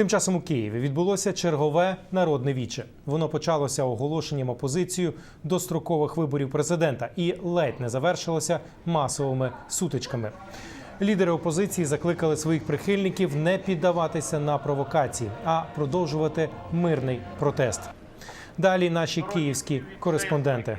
Тим часом у Києві відбулося чергове народне віче. Воно почалося оголошенням опозицію дострокових виборів президента і ледь не завершилося масовими сутичками. Лідери опозиції закликали своїх прихильників не піддаватися на провокації, а продовжувати мирний протест. Далі наші київські кореспонденти.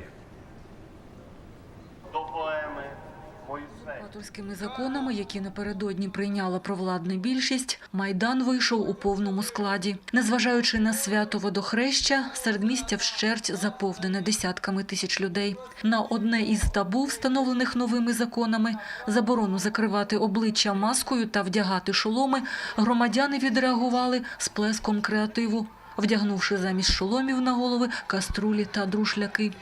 Авторськими законами, які напередодні прийняла провладна більшість, майдан вийшов у повному складі. Незважаючи на свято водохреща, середмістя вщерть заповнене десятками тисяч людей. На одне із табу, встановлених новими законами, заборону закривати обличчя маскою та вдягати шоломи, громадяни відреагували сплеском креативу, вдягнувши замість шоломів на голови каструлі та друшляки.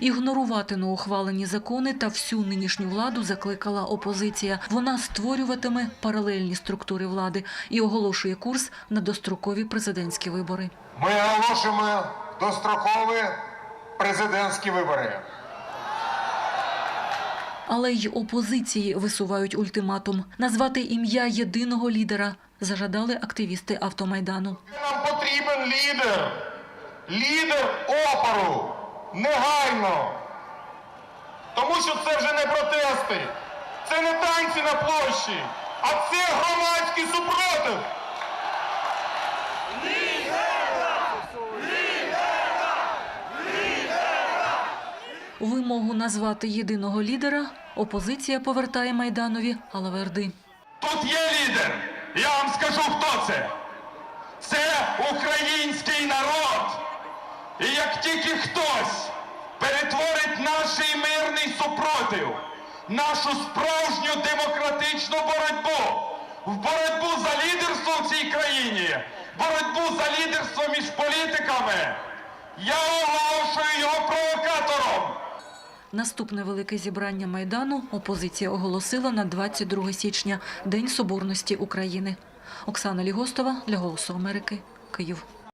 Ігнорувати неухвалені закони та всю нинішню владу закликала опозиція. Вона створюватиме паралельні структури влади і оголошує курс на дострокові президентські вибори. Ми оголошуємо дострокові президентські вибори. Але й опозиції висувають ультиматум. Назвати ім'я єдиного лідера зажадали активісти автомайдану. Нам потрібен лідер. Лідер опору. Негайно. Тому що це вже не протести. Це не танці на площі, а це громадський супротив. Вимогу назвати єдиного лідера опозиція повертає майданові Алаверди. Тут є лідер. Я вам скажу, хто це. Це український тільки хтось перетворить наш мирний супротив, нашу справжню демократичну боротьбу в боротьбу за лідерство в цій країні, боротьбу за лідерство між політиками, я оголошую його провокатором. Наступне велике зібрання майдану опозиція оголосила на 22 січня, День Соборності України. Оксана Лігостова для Голосу Америки, Київ.